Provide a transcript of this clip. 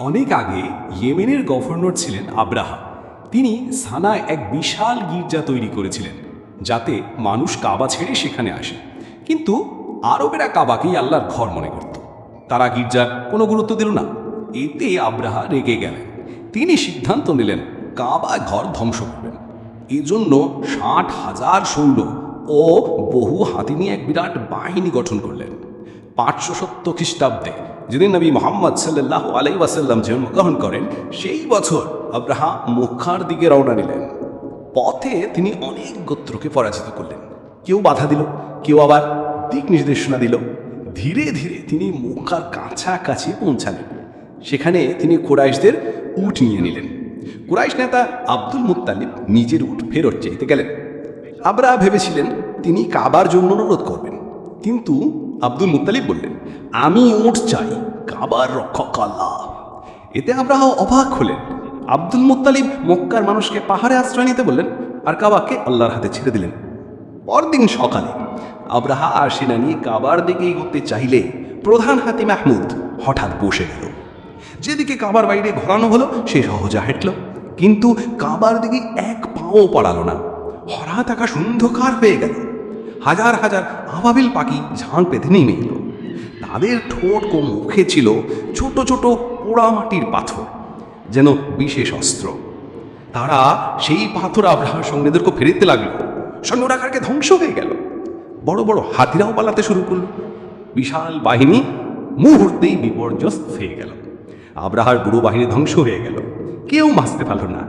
অনেক আগে ইয়েমেনের গভর্নর ছিলেন আব্রাহা তিনি সানায় এক বিশাল গির্জা তৈরি করেছিলেন, যাতে মানুষ কাবা ছেড়ে সেখানে আসে। কিন্তু আরবেরা কাবাকেই আল্লাহর ঘর মনে করত। তারা গির্জার কোনো গুরুত্ব দিল না। এতে আব্রাহা রেগে গেলেন। তিনি সিদ্ধান্ত নিলেন কাবা ঘর ধ্বংস করবেন। এজন্য ষাট হাজার সৈন্য ও বহু হাতি নিয়ে এক বিরাট বাহিনী গঠন করলেন। পাঁচশো সত্তর খ্রিস্টাব্দে যেদিন নবী মোহাম্মদ সাল্লাহ আলাই ওয়াসাল্লাম জন্মগ্রহণ করেন, সেই বছর আব্রাহা মক্কার দিকে রওনা নিলেন পথে তিনি অনেক গোত্রকে পরাজিত করলেন। কেউ বাধা দিল, কেউ আবার দিক নির্দেশনা দিল। ধীরে ধীরে তিনি মক্কার কাছাকাছি পৌঁছালেন। সেখানে তিনি কুরাইশদের উট নিয়ে নিলেন। কুরাইশ নেতা আব্দুল মুত্তালিব নিজের উট ফেরত চাইতে গেলেন। আবরা ভেবেছিলেন তিনি কাবার জন্য অনুরোধ করবেন। কিন্তু আব্দুল মুত্তালিব বললেন, আমি উঠ চাই, কাবার রক্ষক আল্লাহ। এতে আব্রাহ অবাক হলেন। আব্দুল মুত্তালিব মক্কার মানুষকে পাহাড়ে আশ্রয় নিতে বললেন আর কাবাকে আল্লাহর হাতে ছেড়ে দিলেন। পরদিন সকালে আব্রাহা আর সেনা নিয়ে কাবার দিকে এগোতে চাইলে প্রধান হাতি মাহমুদ হঠাৎ বসে গেল। যেদিকে কাবার বাইরে ঘোরানো হলো, সে সহজা হেঁটল। কিন্তু কাবার দিকে এক পাও পড়ালো না। হঠাৎ আকাশ অন্ধকার হয়ে গেল। হাজার হাজার আবাবিল পাখি ঝাঁক পেতে নেমে এলো। তাদের ঠোঁট ও মুখে ছিল ছোট ছোট পোড়ামাটির পাথর, যেন বিশেষ অস্ত্র। তারা সেই পাথর আব্রাহার সঙ্গীদেরকে ফেরিতে লাগল। সৈন্যরাকারকে ধ্বংস হয়ে গেল। বড় বড় হাতিরাও পালাতে শুরু করল। বিশাল বাহিনী মুহূর্তেই বিপর্যস্ত হয়ে গেল। আব্রাহার বুড়ো বাহিনী ধ্বংস হয়ে গেল। কেউ বাঁচতে পারল না।